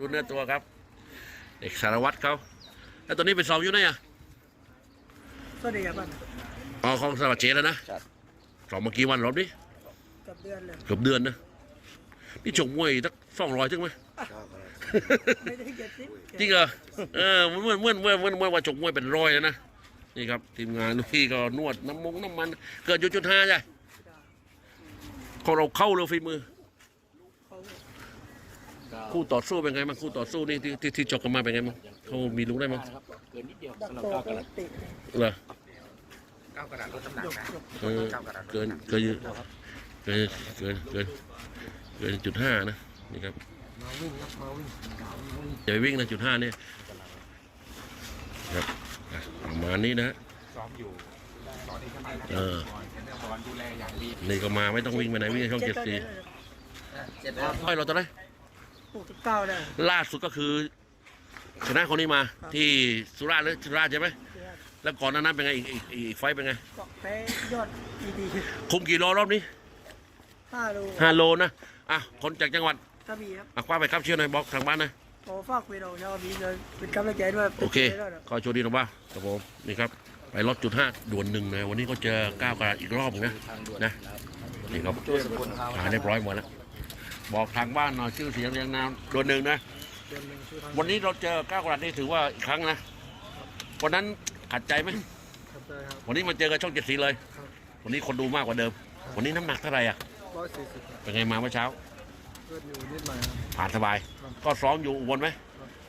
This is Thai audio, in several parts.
ดูเนื้อตัวครับ เด็กสารวัตรเขาแล้วตอนนี้เป็นสองอยู่ไหนอะสวัสดีครับบ้านอ๋อของสารวัตรเจแล้วนะสองเมื่อกี้วันรอบนี้กับเดือนเลยเกือบเดือนนะนี่ชกมวยสักสองร้อยถึงไหมไม่ได้เจ็ดสิบจริงเหรอเออเมื่อเมื่อเมื่อเมื่อเมื่อว่าชกมวยเป็นร้อยแล้วนะนี่ครับทีมงานพี่ก็นวดน้ำมงน้ำมัน เกิดอยู่จุดห้าใช่ของเราเข้าเลยฝีมือเขา คู่ต่อสู้เป็นไงบ้างคู่ต่อสู้นี่ที่ที่ที่จบกันมาเป็นไงบ้างเขามีรู้ได้มั้งนะครับเกินนิดเดียวดักสำหรับโตเก้ากก็ระดับติเหรอเก้ากระดับลดน้ำหนักยกนะยกเออเกินเกินเกินเกินเกินเกินจุดห้านะนี่ครับมาวิ่งครับมาวิ่งอย่าไปวิ่งนะจุดห้าเนี่ยครับอะประมาณนี้นะฮะ ซ้อมอยู่สอนอีกข้างในนะเออ เห็นเรื่องบอลดูแลอย่างดีนี่ก็มาไม่ต้องวิ่งไปไหนวิ่งในช่องเจ็ดสี่เจ็ดแล้ว ห้อยเราตอนไหน หกสิบเก้าได้ ล่าสุดก็คือชนะคนนี้มาที่สุราษฎร์หรือสุราษฎร์ใช่ไหมแล้วก่อนหน้านั้นเป็นไงอีกอีกอีกไฟต์เป็นไง ก็แพ้ยอดดีดีคุมกี่โลรอบนี้ห้าโลห้าโลนะอะคนจากจังหวัดกระบี่ครับอะคว้าไปครับเชื่อหน่อยบอกทางบ้านหนะ ขอฝากไปเราชาวกระบี่เลยเป็นกำลังใจด้วยโอเคเป็นกำลังใจด้วยนะขอโชคดีนะบ้าครับผม นี่ครับ ไปลดจุดห้าด่วนหนึ่งนะวันนี้ก็เจอก้าวกระดาษอีกรอบหนึ่งนะทางด่วนนะ นี่ครับช่วยสกุลพาหาเรียบร้อยหมดแล้ว บอกทางบ้านหน่อยชื่อเสียงเรียงนามด่วนหนึ่งนะ เดือนหนึ่งคือทางวันนี้เราเจอก้าวกระดาษนี่ถือว่าอีกครั้งนะวันนั้นขัดใจไหมครับได้ครับ วันนี้มาเจอกับช่องเจ็ดสีเลย ครับ วันนี้คนดูมากกว่าเดิม วันนี้น้ำหนักเท่าไหร่อะร้อยสี่สิบเป็นไงมาเมื่อเช้าเลือดอยู่นิดหน่อยครับ ผ่านสบาย ครับ ก็ซ้อมอยู่อุบลไหม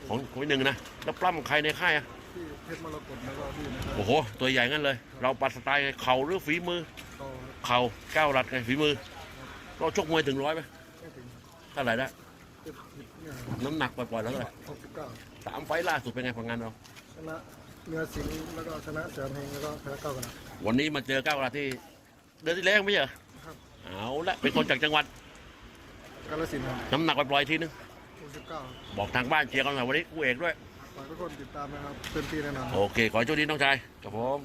ของของพี่หนึ่งนะแล้วปล้ำใครในค่ายอะที่เพชรมรกตแล้วก็ที่นะครับโอ้โหตัวใหญ่งั้นเลย เราปัดสไตล์ไงเข่าหรือฝีมือก็เข่าก้าวรัดไงฝีมือ เราชกมวยถึงร้อยไหมไม่ถึง เท่าไหร่ละเจ็ดสิบเนี่ยน้ำหนักปล่อยๆแล้วเท่าไหร่หกสิบเก้าสามไฟล์ล่าสุดเป็นไงผลงานเราชนะเนื้อสิงห์แล้วก็ชนะเสือเฮงแล้วก็แพ้เก้ากันนะวันนี้มาเจอก้าวรัดที่ เดือนที่แล้วไม่ใช่เหรอครับ เอาละเป็นคนจากจังหวัดกาลสินธุ์ครับน้ำหนักปล่อยๆทีนึงหกสิบเก้าบอกทางบ้านเชียร์กันหน่อยวันนี้กูเอกด้วย ฝากทุกคนติดตามนะครับเต็มที่แน่นอน โอเค ขอให้โชคดีน้องชายครับผม